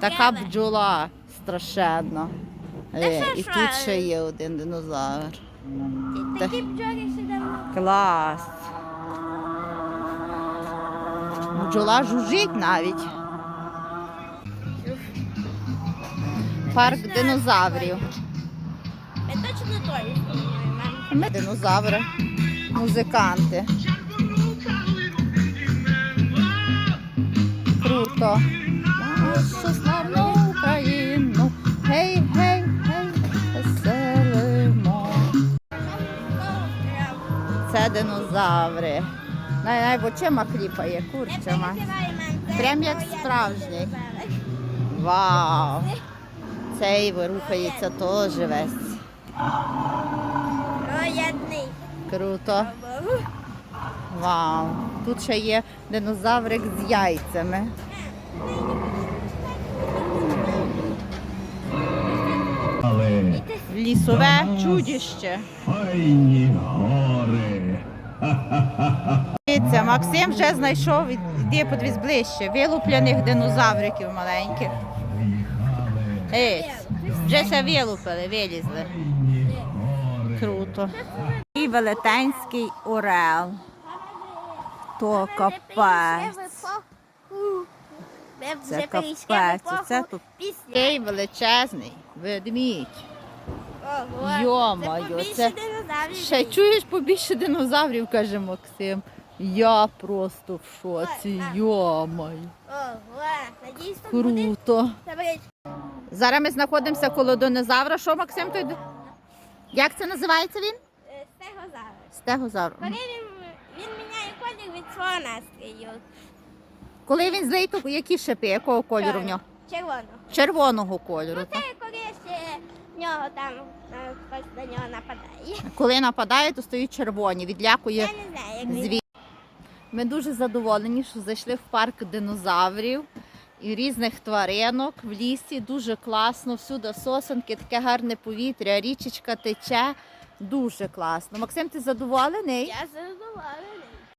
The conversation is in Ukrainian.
Така бджола страшенна. Е, що і ж, тут а, ще є один динозавр. Такі бджоли ще давно. Клас. Бджола жужжить навіть. Парк динозаврів. Ми точно той. Ми динозаври, музиканти. Круто. Нашу славну Україну. Гей, гей, гей, веселимо. Це динозаври. Най, най, бо чима кліпає, курчима. Прям як справжній. Вау! Цей вирухається теж весь. Круто. Вау. Тут ще є динозаврик з яйцями. Лісове чудіще. файні гори. Дивіться, Максим вже знайшов, іди подивись ближче, вилупляних динозавриків маленьких. Ей, вже все вилупили, вилізли. Круто. І велетенський орел. То капець. Це капець. Це тут такий величезний ведмідь. Йо-моє, це Ще чуєш побільше динозаврів, каже Максим. Я просто в шоці. Йо-моє. Круто. Зараз ми знаходимося коло динозавра. Що, Максим? Той... Як це називається він? Е, Стегозавр. Стегозавр. Коли він, він міняє колір від свого настрою. Коли він злий, то які шипи? Якого кольору в нього? Червоного. Червоного кольору. Ну, це нього там е, хтось на нього нападає. Коли нападає, то стають червоні. Відлякує Я не знаю, як він. звір. Ми дуже задоволені, що зайшли в парк динозаврів і різних тваринок в лісі. Дуже класно, всюди сосенки, таке гарне повітря, річечка тече. Дуже класно. Максим, ти задоволений? Я задоволена.